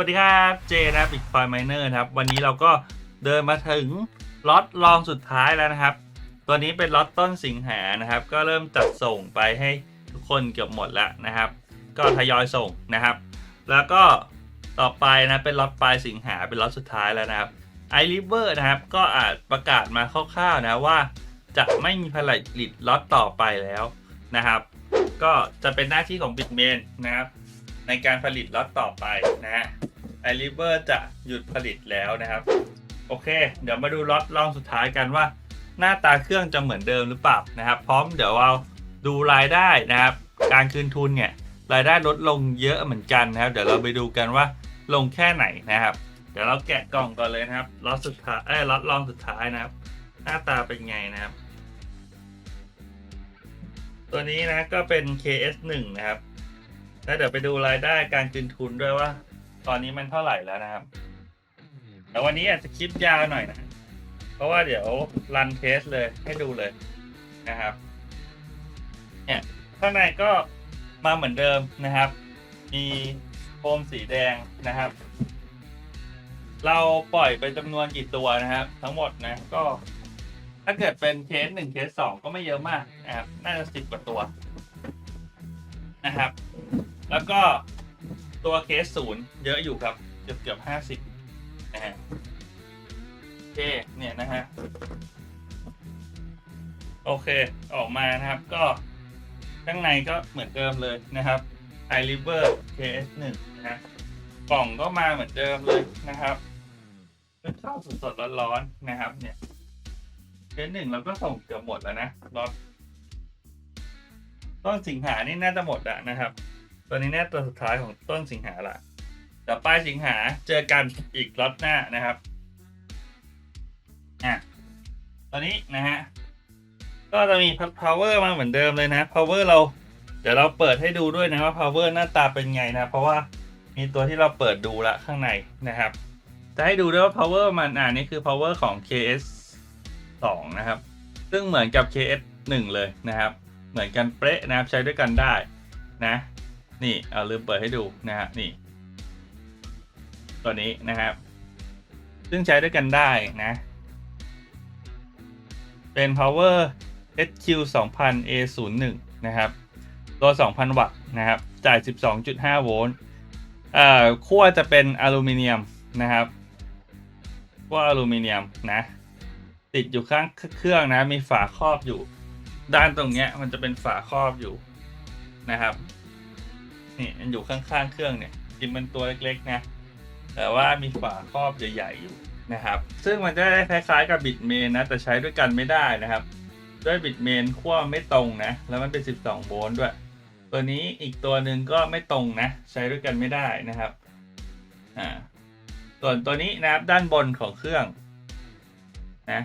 วัสดีครับเจนะครับบิตคอยไมเนอร์ครับวันนี้เราก็เดินมาถึงล็อตลองสุดท้ายแล้วนะครับ ตัวนี้เป็นล็อตต้นสิงหานะครับ ก็เริ่มจัดส่งไปให้ทุกคนเกือบหมดแล้วนะครับ ก็ทยอยส่งนะครับ แล้วก็ต่อไปนะเป็นล็อตปลายสิงหาเป็นล็อตสุดท้ายแล้วนะครับไอริเวอร์นะครับก็อาจประกาศมาคร่าวๆนะว่า จะไม่มีผลิตล็อตต่อไปแล้วนะครับ ก็จะเป็นหน้าที่ของบิตเมนนะครับ ในการผลิตล็อตต่อไปนะฮะไอริเวอร์จะหยุดผลิตแล้วนะครับ โอเค เดี๋ยวมาดูล็อตลองสุดท้ายกันว่า หน้าตาเครื่องจะเหมือนเดิมหรือเปล่านะครับ พร้อมเดี๋ยวเราดูรายได้นะครับ การคืนทุนเนี่ยรายได้ลดลงเยอะเหมือนกันนะครับ เดี๋ยวเราไปดูกันว่าลงแค่ไหนนะครับ เดี๋ยวเราแกะกล่องก่อนเลยนะครับล็อตสุดท้ายเอ้ล็อตลองสุดท้ายนะครับ หน้าตาเป็นไงนะครับ ตัวนี้นะก็เป็น KS1 นะครับ แล้วเดี๋ยวไปดูรายได้การคืนทุนด้วยว่า ตอนนี้มันเท่าไหร่แล้วนะครับ แต่วันนี้อาจจะคลิปยาวหน่อยนะ เพราะว่าเดี๋ยวรันเทสเลยให้ดูเลยนะครับ เนี่ยข้างในก็มาเหมือนเดิมนะครับ มีโฟมสีแดงนะครับ เราปล่อยไปจำนวนกี่ตัวนะครับ ทั้งหมดนะก็ถ้าเกิดเป็นเคสหนึ่งเคสสองก็ไม่เยอะมากนะครับ น่าจะสิบกว่าตัวนะครับ แล้วก็ตัวเคสศูนย์เยอะอยู่ครับ เกือบเกือบห้าสิบนะฮะโอเคเนี่ยนะฮะ โอเค ออกมานะครับ ก็ข้างในก็เหมือนเดิมเลยนะครับ i r i v e r KS1 นะฮะกล่องก็มาเหมือนเดิมเลยนะครับเป็นข้าวสดๆร้อนๆนะครับ เนี่ยเคสหนึ่งเราก็ส่งเกือบหมดแล้วนะรอต้นสิงหานี่น่าจะหมดแล้วนะครับ ตัวนี้แน่ตัวสุดท้ายของต้นสิงหาละแต่ปลายสิงหาเจอกันอีกล็อตหน้านะครับอะตอนนี้นะฮะก็จะมีพัด power มาเหมือนเดิมเลยนะ power เรา เดี๋ยวเราเปิดให้ดูด้วยนะว่า power หน้าตาเป็นไงนะ เพราะว่ามีตัวที่เราเปิดดูละข้างในนะครับ จะให้ดูด้วยว่า power มันอ่านี่คือ power ของ KS 2 นะครับ ซึ่งเหมือนกับ KS 1 เลยนะครับ เหมือนกันเป๊ะนะครับใช้ด้วยกันได้นะ นี่เอาลืมเปิดให้ดูนะฮะนี่ ตัวนี้นะครับ ซึ่งใช้ด้วยกันได้นะ เป็น power HQ 2000 A01 นะครับตัว 2,000 วัตต์นะครับ จ่าย 12.5 โวลต์เอ่อขั้วจะเป็นอลูมิเนียมนะครับขั้วอลูมิเนียมนะ ติดอยู่ข้างเครื่องนะ มีฝาครอบอยู่ ด้านตรงเนี้ยมันจะเป็นฝาครอบอยู่นะครับ นี่มันอยู่ข้างๆเครื่องเนี่ยจริงเป็นตัวเล็กๆนะแต่ว่ามีฝาครอบใหญ่ๆอยู่นะครับ ซึ่งมันจะได้คล้ายๆกับบิตเมนนะแต่ใช้ด้วยกันไม่ได้นะครับ ด้วยบิตเมนขั้วไม่ตรงนะ แล้วมันเป็น 12 โวลต์ด้วย ตัวนี้อีกตัวหนึ่งก็ไม่ตรงนะ ใช้ด้วยกันไม่ได้นะครับอ่าส่วนตัวนี้นะครับด้านบนของเครื่องนะ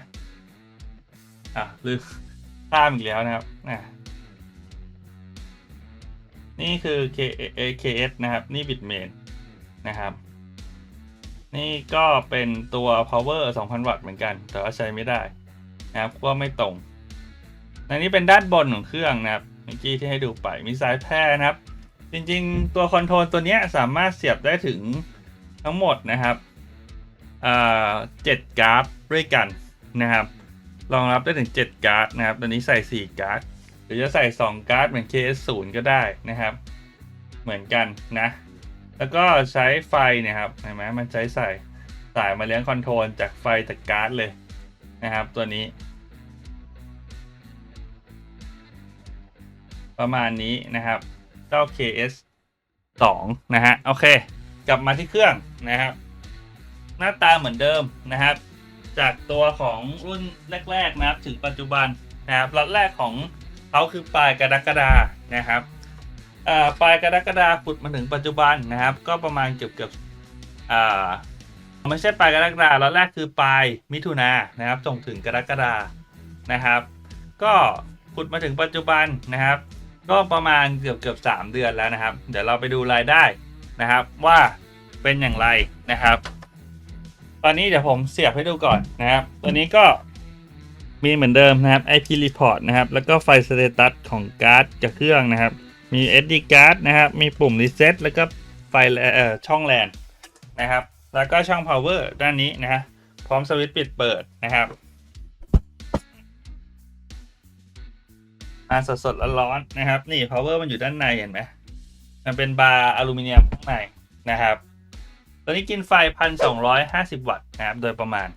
อะลืมข้ามอีกแล้วนะครับอะ นี่คือ K KS นะครับ นี่บิตเมนนะครับ นี่ก็เป็นตัว power 2,000 วัตต์เหมือนกัน แต่ว่าใช้ไม่ได้นะครับขั้วไม่ตรงอันนี้เป็นด้านบนของเครื่องนะครับเมื่อกี้ที่ให้ดูไปมีสายแพร่นะครับ จริงๆ ตัวคอนโทรลตัวนี้สามารถเสียบได้ถึงทั้งหมดนะครับเจ็ดการ์ดด้วยกันนะครับรองรับได้ถึง 7 การ์ดนะครับตัวนี้ใส่ 4 การ์ด รือจะใส่ 2 การ์ดเหมือน KS0 ก็ได้นะครับ เหมือนกันนะ แล้วก็ใช้ไฟเนี่ยครับเห็นไหมมันใช้ใส่สายมาเลี้ยงคอนโทรลจากไฟจากการ์ดเลยนะครับตัวนี้ ประมาณนี้นะครับเจ้า KS 2 นะฮะ โอเค กลับมาที่เครื่องนะครับ หน้าตาเหมือนเดิมนะครับ จากตัวของรุ่นแรก ๆ นะครับ ถึงปัจจุบันนะครับล็อตแรกของ เขาคือปลายกรกฎานะครับปลายกรกฎาขุดมาถึงปัจจุบันนะครับ ก็ประมาณเกือบเกือบไม่ใช่ปลายกรกฎาล็อตแรกคือปลายมิถุนานะครับส่งถึงกรกฎานะครับ ก็ขุดมาถึงปัจจุบันนะครับ ก็ประมาณเกือบเกือบสามเดือนแล้วนะครับ เดี๋ยวเราไปดูรายได้นะครับว่าเป็นอย่างไรนะครับ ตอนนี้เดี๋ยวผมเสียบให้ดูก่อนนะครับตัวนี้ก็ มีเหมือนเดิมนะครับ IP report นะครับ แล้วก็ไฟสเตตัสของการ์ดกับเครื่องนะครับ มี SD card นะครับ มีปุ่ม reset แล้วก็ไฟเอ่อช่องแลนนะครับ แล้วก็ช่อง power ด้านนี้นะฮะ พร้อมสวิตช์ปิดเปิดนะครับมาสดๆร้อนๆนะครับ นี่ power มันอยู่ด้านในเห็นไหมมันเป็นบาร์อลูมิเนียมข้างในนะครับตัวนี้กินไฟ 1,250 วัตต์นะครับ โดยประมาณ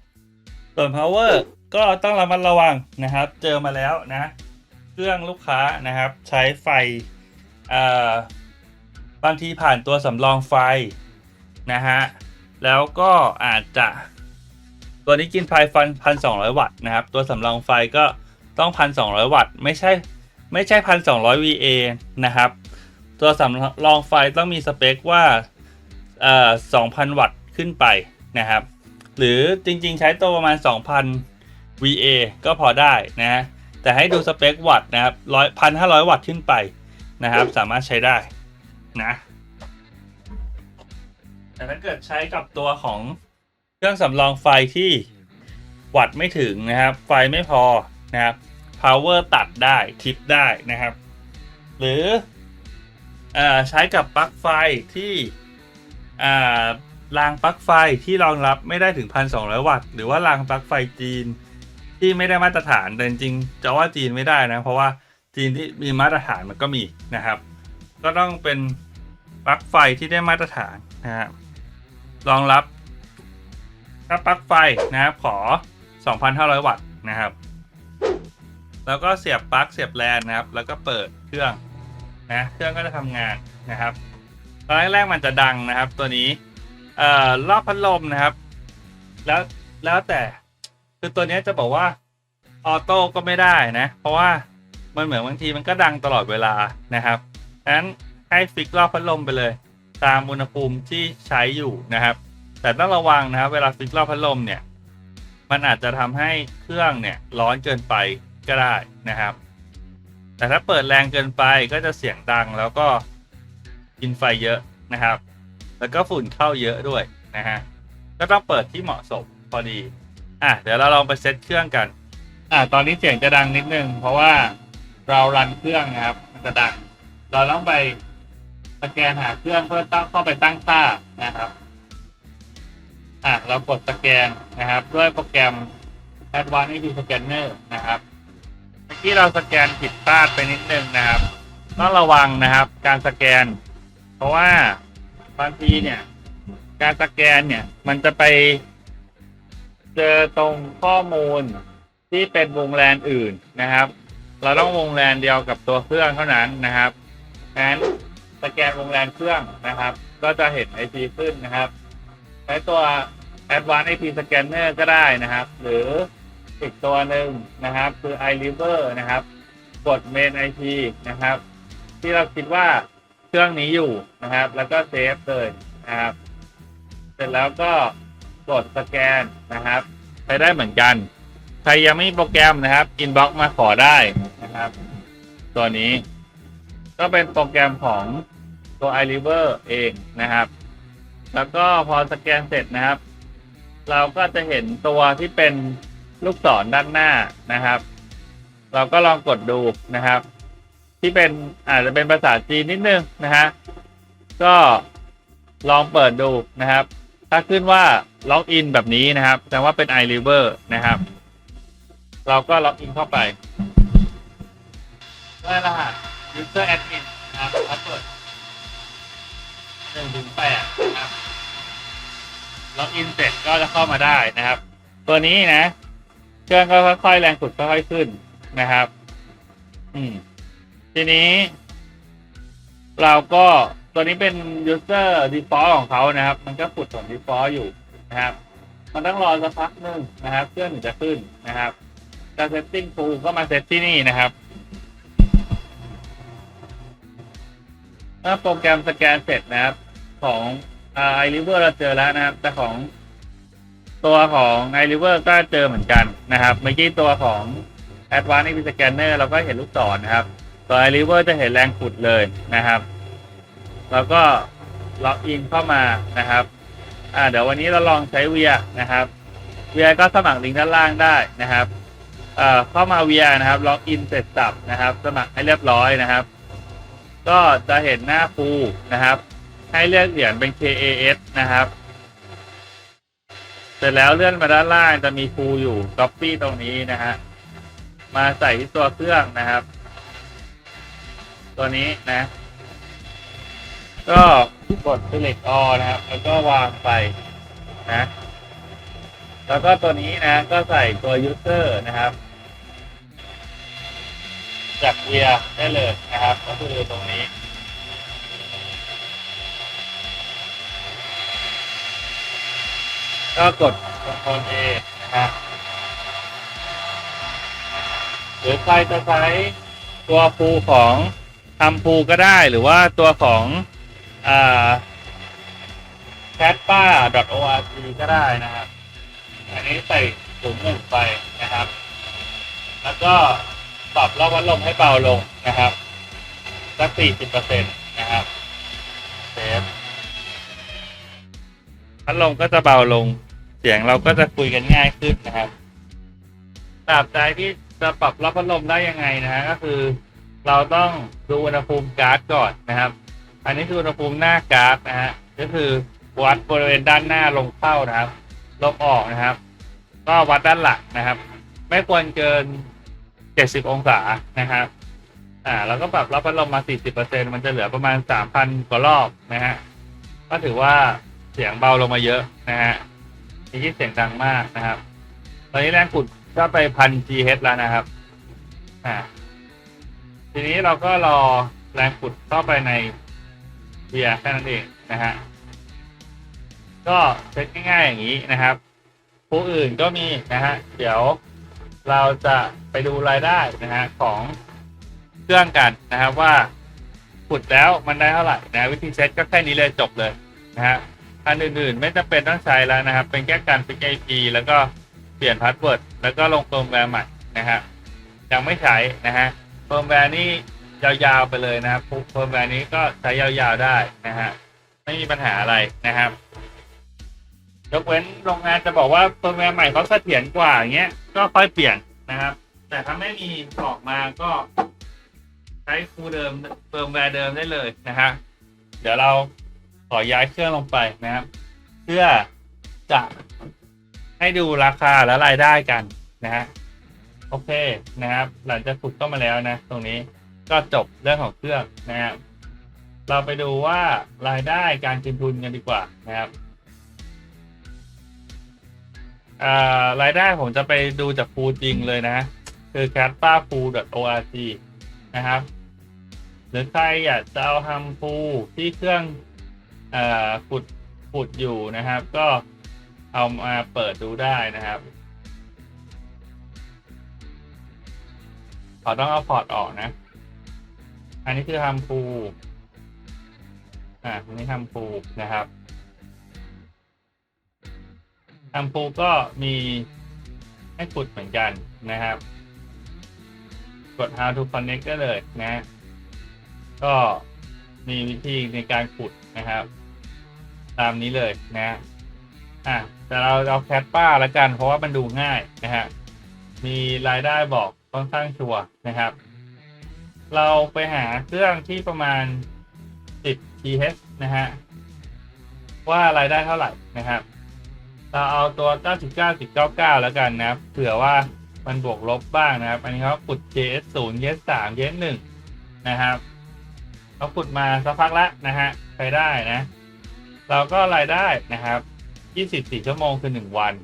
ส่วน power ก็ต้องระมัดระวังนะครับ เจอมาแล้วนะ เครื่องลูกค้านะครับ ใช้ไฟบางทีผ่านตัวสำรองไฟนะฮะแล้วก็อาจจะตัวนี้กินไฟฟันพันสองวัตต์นะครับ ตัวสำรองไฟก็ต้องพันสองวัตต์ไม่ใช่ไม่ใช่พันสองร้อย VA นะครับ ตัวสำรองไฟต้องมีสเปคว่าเอ่อ2,000วัตต์ขึ้นไปนะครับ หรือจริงๆใช้ตัวประมาณ 2,000 VA ก็พอได้นะแต่ให้ดูสเปควัตต์นะครับร้อยพันห้าร้อยวัตต์ขึ้นไปนะครับ สามารถใช้ได้นะแต่ถ้าเกิดใช้กับตัวของเครื่องสำรองไฟที่วัตต์ไม่ถึงนะครับ ไฟไม่พอนะครับ power ตัดได้ทิปได้นะครับ หรืออใช้กับปลั๊กไฟที่อ่ารางปลั๊กไฟที่รองรับไม่ได้ถึง 1,200 วัตต์ หรือว่ารางปลั๊กไฟจีน ที่ไม่ได้มาตรฐานแต่จริงๆจะว่าจีนไม่ได้นะ เพราะว่าจีนที่มีมาตรฐานมันก็มีนะครับ ก็ต้องเป็นปลั๊กไฟที่ได้มาตรฐานนะครับรองรับ ถ้าปลั๊กไฟนะครับขอ 2,500 วัตต์นะครับ แล้วก็เสียบปลั๊กเสียบแลนนะครับ แล้วก็เปิดเครื่องนะเครื่องก็จะทำงานนะครับตอนแรกๆมันจะดังนะครับ ตัวนี้เอ่อรอบพัดลมนะครับ แล้วแล้วแต่ คือตัวนี้จะบอกว่าออโต้ก็ไม่ได้นะ เพราะว่ามันเหมือนบางทีมันก็ดังตลอดเวลานะครับดังนั้นให้ฟิกรอบพัดลมไปเลย ตามอุณหภูมิที่ใช้อยู่นะครับ แต่ต้องระวังนะครับ เวลาฟิกรอบพัดลมเนี่ย มันอาจจะทำให้เครื่องเนี่ยร้อนเกินไปก็ได้นะครับ แต่ถ้าเปิดแรงเกินไปก็จะเสียงดังแล้วก็กินไฟเยอะนะครับ แล้วก็ฝุ่นเข้าเยอะด้วยนะฮะ ก็ต้องเปิดที่เหมาะสมพอดี อะเดี๋ยวเราลองไปเซตเครื่องกัน อะตอนนี้เสียงจะดังนิดนึง เพราะว่าเรารันเครื่องนะครับ มันจะดัง เราต้องไปสแกนหาเครื่องเพื่อตั้งเข้าไปตั้งค่านะครับ อะเรากดสแกนนะครับ ด้วยโปรแกรม Advanced AP Scanner นะครับเมื่อกี้เราสแกนผิดพลาดไปนิดนึงนะครับต้องระวังนะครับ การสแกน เพราะว่าบางทีเนี่ย การสแกนเนี่ย มันจะไป เจอตรงข้อมูลที่เป็นวงแลนอื่นนะครับ เราต้องวงแลนเดียวกับตัวเครื่องเท่านั้นนะครับงั้นสแกนวงแลนเครื่องนะครับ ก็จะเห็น IP ขึ้นนะครับใช้ตัว Advanced IP Scanner ก็ได้นะครับ หรืออีกตัวหนึ่งนะครับ คือ iRiver นะครับ กด Main IP นะครับ ที่เราคิดว่าเครื่องนี้อยู่นะครับ แล้วก็เซฟเลยนะครับ เสร็จแล้วก็ กดสแกนนะครับใช้ได้เหมือนกัน ใครยังไม่มีโปรแกรมนะครับอินบ็อกมาขอได้นะครับ ตัวนี้ ก็เป็นโปรแกรมของตัว iRiver เองนะครับ แล้วก็พอสแกนเสร็จนะครับ เราก็จะเห็นตัวที่เป็นลูกศรด้านหน้านะครับ เราก็ลองกดดูนะครับ ที่เป็นอาจจะเป็นภาษาจีนนิดนึงนะฮะก็ลองเปิดดูนะครับ ถ้าขึ้นว่าล็อกอินแบบนี้นะครับแสดงว่าเป็น iRiver นะครับ เราก็ล็อกอินเข้าไปด้วยรหัส user admin นะครับ password หนึ่งถึงแปดนะครับล็อกอินเสร็จก็จะเข้ามาได้นะครับ ตัวนี้นะเครื่องก็ค่อยๆแรงสุดค่อยๆขึ้นนะครับ อืม ทีนี้ เราก็ ตัวนี้เป็น user default ของเขานะครับ มันก็ขุดส่วน default อยู่นะครับ มันต้องรอสักพักหนึงนะครับเครื่องถึงจะขึ้นนะครับการ setting full ก็มาเซตที่นี่นะครับเมื่อโปรแกรมสแกนเสร็จนะครับ ของไอริเวอร์เราเจอแล้วนะครับ แต่ของตัวของไอริเวอร์ก็เจอเหมือนกันนะครับ เมื่อกี้ตัวของ Advanced Scanner เราก็เห็นลูกศรนะครับ ตัวไอริเวอร์จะเห็นแรงขุดเลยนะครับ แล้วก็ล็อกอินเข้ามานะครับ อ่า เดี๋ยววันนี้เราลองใช้เวียนะครับเวียก็สมัครลิงก์ด้านล่างได้นะครับเอ่อเข้ามาเวียนะครับ ล็อกอินเสร็จสับนะครับ สมัครให้เรียบร้อยนะครับ ก็จะเห็นหน้าฟูนะครับ ให้เลือกเหรียญเป็น KAS นะครับ เสร็จแล้วเลื่อนมาด้านล่างจะมีฟูอยู่ copy ตรงนี้นะฮะ มาใส่ที่ตัวเครื่องนะครับ ตัวนี้นะ ก็กด select all นะครับ แล้วก็วางไปนะ แล้วก็ตัวนี้นะ ก็ใส่ตัว user นะครับ จากเวียได้เลยนะครับ ก็คือตรงนี้ก็กด Ctrl A นะครับหรือใครจะใช้ตัวฟูของทำฟูก็ได้หรือว่าตัวของ อ่า c a t p a org ก็ได้นะครับ อันนี้ใส่ถุงหนึ่งไปนะครับ แล้วก็ปรับรอบวัดลมให้เบาลงนะครับ สักสี่สิบเปอร์เซ็นต์นะครับเซฟพัดลมก็จะเบาลง เสียงเราก็จะคุยกันง่ายขึ้นนะครับตราบใดที่จะปรับรับพัดลมได้ยังไงนะฮะก็คือ เราต้องดูอุณหภูมิก๊าซก่อนนะครับ อันนี้คืออุณหภูมิหน้าก๊าซนะฮะก็คือวัดบริเวณด้านหน้าลงเข้านะครับ ลบออกนะครับ ก็วัดด้านหลังนะครับ ไม่ควรเกิน 70 องศานะครับ อ่า แล้วก็ปรับรับพัดลมมา 40%มันจะเหลือประมาณ 3,000 กว่ารอบนะฮะ ก็ถือว่าเสียงเบาลงมาเยอะนะฮะมีที่เสียงดังมากนะครับ ตอนนี้แรงขุดก็ไปพัน GH แล้วนะครับ อ่า ทีนี้เราก็รอแรงขุดเข้าไปใน เบียร์แค่นั้นเองนะฮะก็เช็คง่ายๆอย่างนี้นะครับ ผู้อื่นก็มีนะฮะเดี๋ยวเราจะไปดูรายได้นะฮะของเครื่องกันนะครับว่าขุดแล้วมันได้เท่าไหร่นะวิธีเช็คก็แค่นี้เลยจบเลยนะฮะอันอื่นๆไม่จำเป็นต้องใช้แล้วนะครับ เป็นแค่การฟิก IP แล้วก็เปลี่ยนพาสเวิร์ดแล้วก็ลงเฟิร์มแวร์ใหม่นะฮะยังไม่ใช้นะฮะเฟิร์มแวร์นี่ ยาวๆไปเลยนะครับเฟิร์มแวร์นี้ก็ใช้ยาวๆได้นะฮะไม่มีปัญหาอะไรนะครับยกเว้นโรงงานจะบอกว่าเฟิร์มแวร์ใหม่เขาเสถียรกว่าอย่างเงี้ยก็ค่อยเปลี่ยนนะครับ แต่ถ้าไม่มีออกมาก็ ใช้ฟูเดิมเฟิร์มแวร์เดิมได้เลยนะฮะเดี๋ยวเราขอย้ายเครื่องลงไปนะครับ เพื่อจะให้ดูราคาและรายได้กันนะฮะโอเคนะครับ หลังจากขุดเข้ามาแล้วนะ ตรงนี้ ก็จบเรื่องของเครื่องนะครับเราไปดูว่ารายได้การคืนทุนกันดีกว่านะครับรายได้ผมจะไปดูจากฟูจริงเลยนะ คือ c a t p a f o o org นะครับ หรือใครอยากจะเอาทำฟูที่เครื่องอขุดขุดอยู่นะครับ ก็เอามาเปิดดูได้นะครับขอต้องเอาพอร์ตออกนะ อันนี้คือทำฟูอ่าอันนี้ทำฟูนะครับทำฟูก็มีให้ขุดเหมือนกันนะครับ กด how to connect ได้เลยนะ ก็มีวิธีในการขุดนะครับ ตามนี้เลยนะอะแต่เราเอาแคปป้าละกันเพราะว่ามันดูง่ายนะฮะมีรายได้บอกค่อนข้างชัวนะครับ เราไปหาเครื่องที่ประมาณ 10 TH นะฮะ ว่ารายได้เท่าไหร่นะครับ เราเอาตัว 99.99 แล้วกันนะเผื่อว่ามันบวกลบบ้างนะครับ อันนี้เขาขุด JS 0 JS 3 JS 1นะครับเขาขุดมาสักพักแล้วนะฮะใช้ได้นะ เราก็รายได้นะครับ 24 ชั่วโมงคือ 1 วัน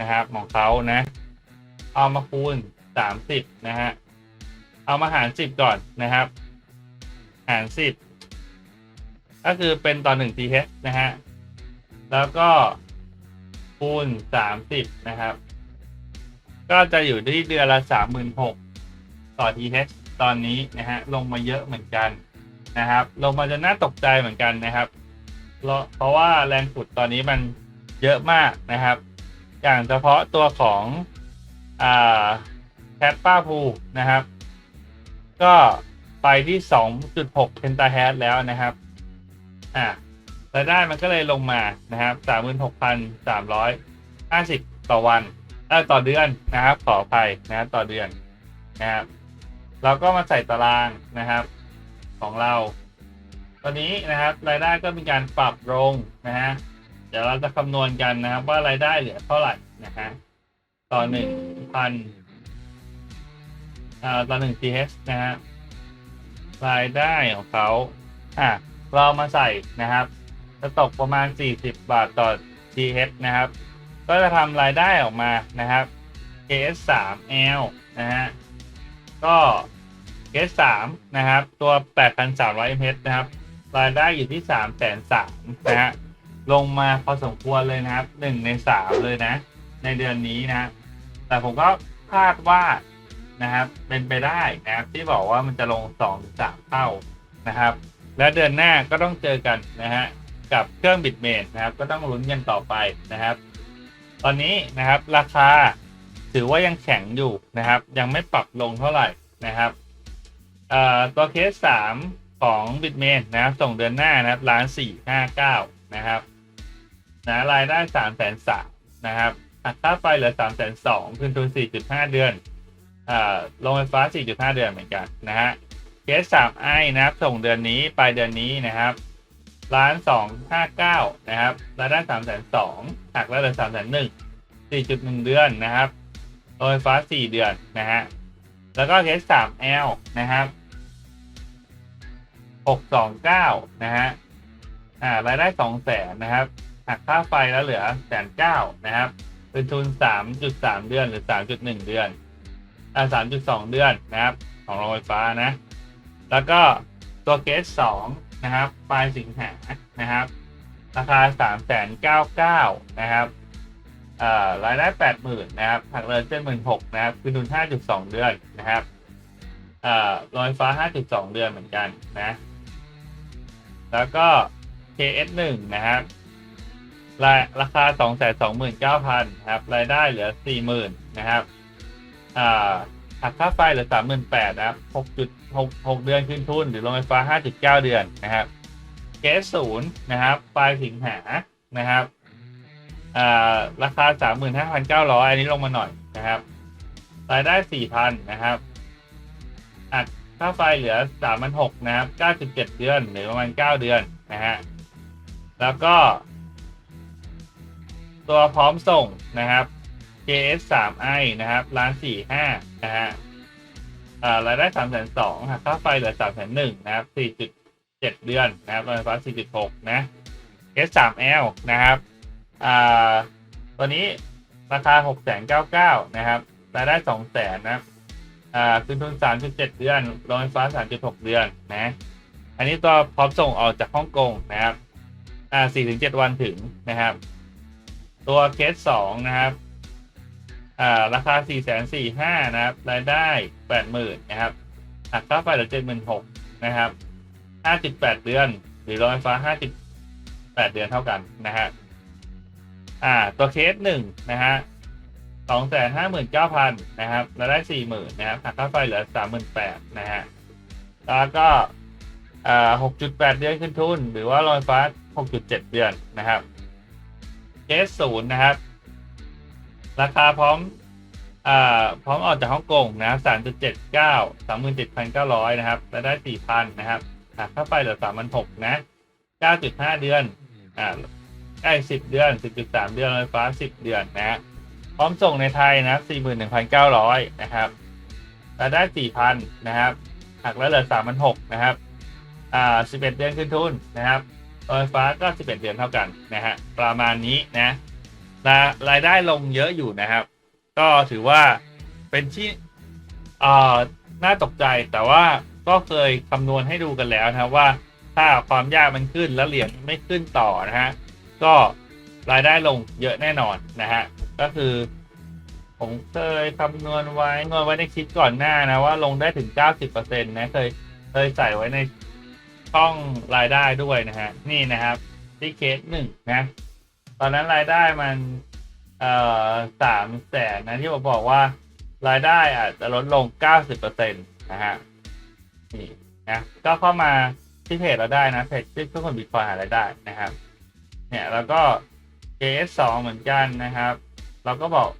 นะครับของเขานะ เอามาคูณ 30 นะฮะ เอามาหาร10ก่อนนะครับ หาร10ก็คือเป็นต่อ1 TH นะฮะ แล้วก็คูณสามสิบนะครับ ก็จะอยู่ที่เดือนละสามหมื่นหกต่อ TH ตอนนี้นะฮะ ลงมาเยอะเหมือนกันนะครับ ลงมาจะน่าตกใจเหมือนกันนะครับ เพราะว่าแรงขุดตอนนี้มันเยอะมากนะครับ อย่างเฉพาะตัวของอ่าแคปป้าพูนะครับ ก็ไปที่ 2.6เพนตาแฮชแล้วนะครับ อ่ารายได้มันก็เลยลงมานะครับสามหมื่นหกพันสามร้อยห้าสิบต่อวันเออต่อเดือนนะครับ ขออภัยนะครับต่อเดือนนะครับ เราก็มาใส่ตารางนะครับ ของเรา ตอนนี้นะครับ รายได้ก็มีการปรับลงนะฮะ เดี๋ยวเราจะคำนวณกันนะครับ ว่ารายได้เหลือเท่าไหร่นะฮะต่อหนึ่งพัน อ่าต่อหนึ่ง th นะฮะรายได้ของเขาอะเรามาใส่นะครับ จะตกประมาณ 40 บาทต่อ th นะครับ ก็จะทำรายได้ออกมานะครับ ks 3 l นะฮะก็ ks 3นะครับ ตัว 8,300 ms นะครับ รายได้อยู่ที่ 3 3 0 0 0นะฮะลงมาพอสมควรเลยนะครับ 1 ใน 3 เลยนะ ในเดือนนี้นะ แต่ผมก็คาดว่า นะครับ เป็นไปได้นะครับที่บอกว่ามันจะลง2-3เท่านะครับ และเดือนหน้าก็ต้องเจอกันนะฮะกับเครื่องบิดเมนนะครับ ก็ต้องลุ้นกันต่อไปนะครับ ตอนนี้นะครับราคาถือว่ายังแข็งอยู่นะครับ ยังไม่ปรับลงเท่าไหร่นะครับตัวเคสสามของบิตเมนนะครับ ส่งเดือนหน้านะครับล้านสี่ห้าเก้านะครับนะรายได้สามแสนสามนะครับหักค่าไฟเหลือสามแสนสองคืนทุนสี่จุดห้าเดือน ลงไฟฟ้าสี่จุดห้าเดือนเหมือนกันนะฮะเคสสามไอนะครับ ส่งเดือนนี้ปลายเดือนนี้นะครับล้านสองห้าเก้านะครับรายได้สามแสนสองหักแล้วเหลือสามแสนหนึ่งสี่จุดหนึ่งเดือนนะครับลงไฟฟ้าสี่เดือนนะฮะแล้วก็เคสสามแอลนะครับหกสองเก้านะฮะอ่ารายได้สองแสนนะครับหักค่าไฟแล้วเหลือแสนเก้านะครับเป็นทุนสามจุดสามเดือนหรือสามจุดหนึ่งเดือน อ่าสามจุดสองเดือนนะครับ ของโรงไฟฟ้านะ แล้วก็ตัวเกสสองนะครับ ปลายสิงหานะครับ ราคาสามแสนเก้าเก้านะครับเอ่อรายได้แปดหมื่นนะครับหักเลยเจ็ดหมื่นหกนะครับคือทุนห้าจุดสองเดือนนะครับเอ่อโรงไฟฟ้าห้าจุดสองเดือนเหมือนกันนะ แล้วก็ KS หนึ่งนะครับราราคาสองแสนสองหมื่นเก้าพันครับ รายได้เหลือสี่หมื่นนะครับ อ่าหักค่าไฟเหลือสามหมื่นแปดนะครับหกจุดหกหกเดือนขึ้นทุน หรือโรงไฟฟ้าห้าจุดเก้าเดือนนะครับเกสศูนย์นะครับ ปลายสิงหานะครับอ่าราคาสามหมื่นห้าพันเก้าร้อยอันนี้ลงมาหน่อยนะครับ รายได้สี่พันนะครับอัดค่าไฟเหลือสามพันหกนะครับเก้าสิบเจ็ดเดือน หรือประมาณเก้าเดือนนะฮะแล้วก็ ตัวพร้อมส่งนะครับ JS 3 i นะครับล้านสี่ห้านะฮะอ่ารายได้สามแสนสองหักค่าไฟเหลือสามแสนหนึ่งนะครับสี่จุดเจ็ดเดือนนะครับรถไฟฟ้าสี่จุดหกนะ S 3 L นะครับอ่าตัวนี้ราคาหกแสนเก้าเก้านะครับรายได้สองแสนนะอ่าคืนทุนสามจุดเจ็ดเดือนโรงไฟฟ้าสามจุดหกเดือนนะ อันนี้ตัวพร้อมส่งออกจากฮ่องกงนะครับอ่าสี่ถึงเจ็ดวันถึงนะครับ ตัวเคสสองนะครับ อ่าราคา 4 4 5 0 0นะครับ รายได้ 80,000 นะครับหักค่าไฟเหลือ76,000 นะครับ 5.8 เดือน หรือรงไฟฟ้า 5.8 เดือนเท่ากันนะฮะอ่าตัวเคสหนึ่งนะฮะ259,000 นะครับรายได้ 40,000 นะครับหักค่าไฟเหลือ 38,000 นะฮะแล้วก็อ่า6.8 เดือนขึ้นทุน หรือว่ารงไฟฟ้า 6.7 เดือนนะครับเคสศูนย์นะครับ ราคาพร้อมอ่าพร้อมออกจากฮ่องกงนะครับสามจุดเจ็ดเก้าสามหมื่นเจ็ดพันเก้าร้อยนะครับรายได้สี่พันนะครับหักค่าไฟเหลือสามพันหกนะเก้าจุดห้าเดือนอ่าใกล้สิบเดือนสิบจุดสามเดือนไฟฟ้าสิบเดือนนะฮะพร้อมส่งในไทยนะสี่หมื่นหนึ่งพันเก้าร้อยนะครับรายได้สี่พันนะครับหักแล้วเหลือสามพันหกนะครับอ่าสิบเอ็ดเดือนขึ้นทุนนะครับไฟฟ้าก็สิบเอ็ดเดือนเท่ากันนะฮะประมาณนี้นะ นะรายได้ลงเยอะอยู่นะครับ ก็ถือว่าเป็นที่เอ่อน่าตกใจแต่ว่าก็เคยคำนวณให้ดูกันแล้วนะว่าถ้าความยากมันขึ้นแล้วเหรียญไม่ขึ้นต่อนะฮะก็รายได้ลงเยอะแน่นอนนะฮะก็คือผมเคยคำนวณไว้คำนวณไว้ในคลิปก่อนหน้านะว่าลงได้ถึง 90%นะเคยเคยใส่ไว้ในช่องรายได้ด้วยนะฮะนี่นะครับที่เคสหนึ่งนะ ตอนนั้นรายได้มันเอ่อสามแสนนะที่ผมบอกว่ารายได้อาจจะลดลงเก้าสิบเปอร์เซ็นต์นะฮะนี่นะก็เข้ามาที่เพจเราได้นะเพจที่ทุกคนบิตคอยหารายได้นะครับ เนี่ยแล้วก็ KS สองเหมือนกันนะครับ เราก็บอก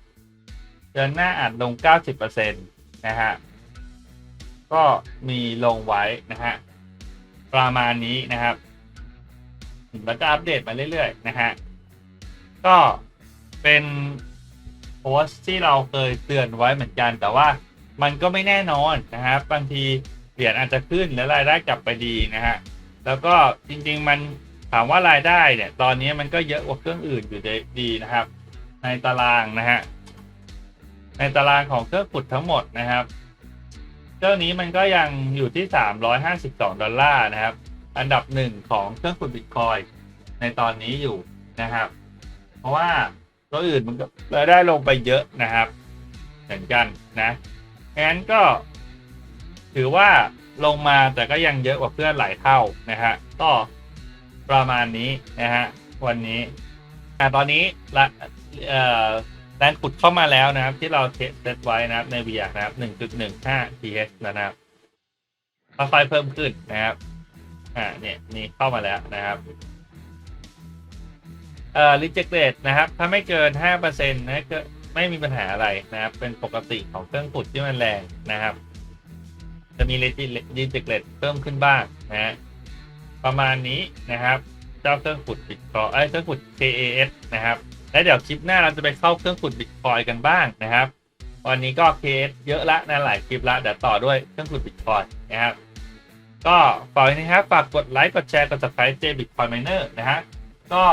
เดือนหน้าอาจลงเก้าสิบเปอร์เซ็นต์นะฮะก็มีลงไว้นะฮะประมาณนี้นะครับ แล้วก็อัปเดตมาเรื่อยๆ นะฮะ ก็เป็นโพสต์ที่เราเคยเตือนไว้เหมือนกัน แต่ว่ามันก็ไม่แน่นอนนะครับบางทีเหรียญอาจจะขึ้นแล้วรายได้กลับไปดีนะฮะแล้วก็จริงๆมันถามว่ารายได้เนี่ย ตอนนี้มันก็เยอะกว่าเครื่องอื่นอยู่ดีนะครับ ในตารางนะฮะในตารางของเครื่องขุดทั้งหมดนะครับเครื่องนี้มันก็ยังอยู่ที่ 352 ดอลลาร์นะครับ อันดับหนึ่งของเครื่องขุดบิตคอยในตอนนี้อยู่นะครับ เพราะว่าตัวอื่นมันก็รายได้ลงไปเยอะนะครับเหมือนกันนะงั้นก็ ถือว่าลงมาแต่ก็ยังเยอะกว่าเพื่อนหลายเท่านะฮะก็ประมาณนี้นะฮะวันนี้อะตอนนี้ละเอ่อแรงขุดเข้ามาแล้วนะครับ ที่เราเทสเซตไว้นะครับ ใน VR นะครับ1.15 TH นะครับค่อยๆเพิ่มขึ้นนะครับ อ่าเนี่ยนี่เข้ามาแล้วนะครับ เอ่อ rejected นะครับ ถ้าไม่เกิน 5%นะก็ไม่มีปัญหาอะไรนะครับ เป็นปกติของเครื่องขุดที่มันแรงนะครับ จะมี rejected เพิ่มขึ้นบ้างนะฮะประมาณนี้นะครับ เจ้าเครื่องขุดบิตคอยไอ้ยเครื่องขุด KAS นะครับ และเดี๋ยวคลิปหน้าเราจะไปเข้าเครื่องขุดบิตคอยกันบ้างนะครับ วันนี้ก็ KS เยอะละนะหลายคลิปละเดี๋ยวต่อด้วยเครื่องขุดบิตคอยนะครับก็ฝากนะครับฝากกดไลค์กดแชร์กด subscribe J Bitcoin Miner นะฮะก็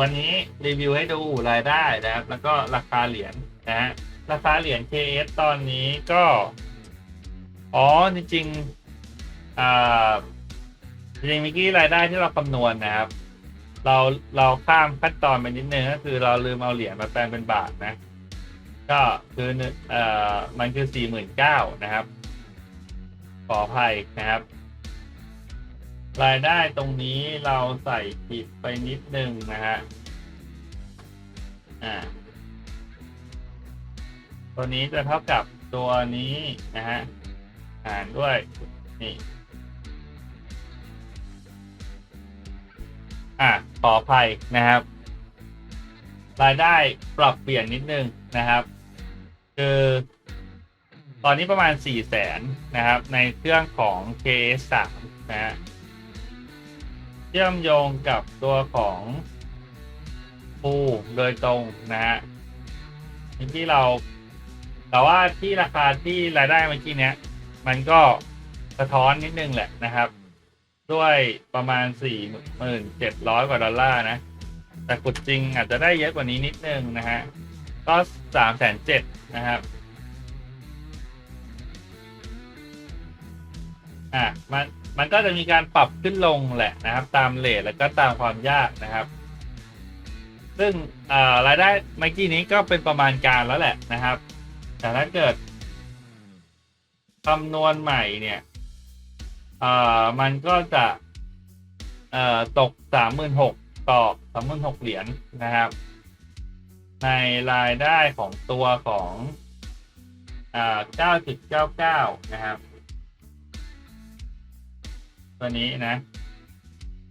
วันนี้รีวิวให้ดูรายได้นะครับ แล้วก็ราคาเหรียญนะฮะราคาเหรียญ KS ตอนนี้ก็ อ๋อจริงๆอ่าจริงเมื่อกี้รายได้ที่เราคำนวณนะครับ เราเราข้ามขั้นตอนไปนิดนึงก็คือเราลืมเอาเหรียญมาแปลงเป็นบาทนะ ก็คือเอ่อมันคือสี่หมื่นเก้านะครับขออภัยนะครับ รายได้ตรงนี้เราใส่ผิดไปนิดนึงนะฮะ อ่า ตัวนี้จะเท่ากับตัวนี้นะฮะ หารด้วย นี่ อะขออภัยนะครับ รายได้ปรับเปลี่ยนนิดนึงนะครับ คือตอนนี้ประมาณ 4 0 0แสนนะครับ ในเครื่องของ KS3 นะฮะ เชื่อมโยงกับตัวของปูโดยตรงนะฮะที่เรา แต่ว่าที่ราคาที่รายได้เมื่อกี้เนี้ย มันก็สะท้อนนิดนึงแหละนะครับ ด้วยประมาณ 4,700 กว่าดอลลาร์นะ แต่ขุดจริงอาจจะได้เยอะกว่านี้นิดนึงนะฮะ ก็ 3,700นะครับอะมันมันก็จะมีการปรับขึ้นลงแหละนะครับ ตามเลทแล้วก็ตามความยากนะครับ ซึ่งรายได้เมื่อกี้นี้ก็เป็นประมาณการแล้วแหละนะครับ แต่ถ้าเกิดคำนวณใหม่เนี่ยมันก็จะตกสามหมื่นหกต่อสามหมื่นหกเหรียญนะครับ ในรายได้ของตัวของเก้าจุดเก้าเก้านะครับ ตัวนี้นะ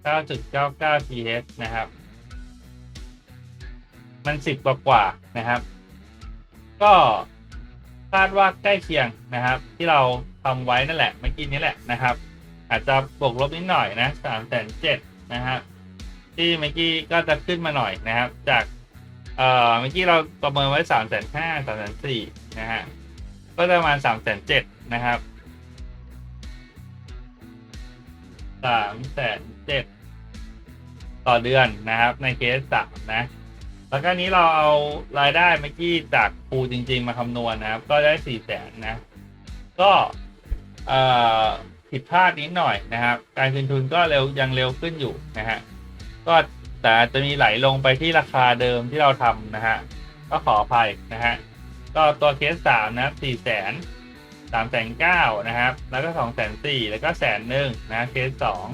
9.99 TH นะครับ มันสิบกว่ากว่านะครับ ก็คาดว่าใกล้เคียงนะครับ ที่เราทำไว้นั่นแหละเมื่อกี้นี้แหละนะครับ อาจจะบวกลบนิดหน่อยนะสามแสนเจ็ดนะครับที่เมื่อกี้ก็จะขึ้นมาหน่อยนะครับ จากเอ่อเมื่อกี้เราประเมินไว้สามแสนห้าสามแสนสี่นะฮะก็จะประมาณสามแสนเจ็ดนะครับ สามแสนเจ็ดต่อเดือนนะครับ ในเคสสามนะ แล้วก็นี้เราเอารายได้เมื่อกี้จากปูจริง ๆ มาคำนวณนะครับ ก็ได้สี่แสนนะ ก็ผิดพลาดนิดหน่อยนะครับ การคืนทุนก็เร็วยังเร็วขึ้นอยู่นะฮะก็แต่จะมีไหลลงไปที่ราคาเดิมที่เราทำนะฮะก็ขออภัยนะฮะก็ตัวเคสสามนะสี่แสน สามแสนเก้านะครับ แล้วก็สองแสนสี่แล้วก็แสนหนึ่งนะเคสสอง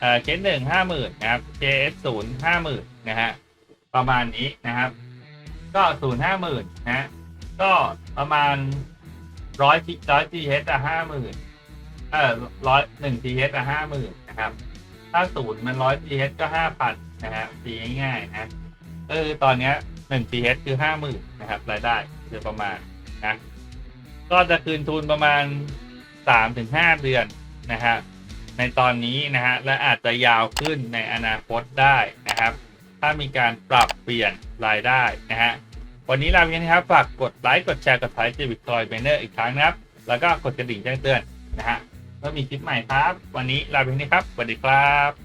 เอ่อเคสหนึ่งห้าหมื่นนะครับเคสศูนย์ห้าหมื่นนะฮะประมาณนี้นะครับ ก็ศูนย์ห้าหมื่นนะก็ประมาณร้อยร้อยทีเอสอะห้าหมื่นเออร้อยหนึ่งทีเอสอะห้าหมื่นนะครับ ถ้าศูนย์มันร้อยทีเอสก็ห้าพันนะฮะตีง่ายๆนะเออตอนเนี้ยหนึ่งทีเอสคือห้าหมื่นนะครับรายได้คือประมาณนะ ก็จะคืนทุนประมาณ 3-5 เดือนนะฮะในตอนนี้นะฮะและอาจจะยาวขึ้นในอนาคตได้นะครับ ถ้ามีการปรับเปลี่ยนรายได้นะฮะวันนี้ลาไปแค่นี้ครับ ฝากกดไลค์กดแชร์กดไลค์จีบิตคอยเมเนอร์อีกครั้งนะครับ แล้วก็กดกระดิ่งแจ้งเตือนนะฮะเพื่อมีคลิปใหม่ครับ วันนี้ลาไปแค่นี้ครับสวัสดีครับ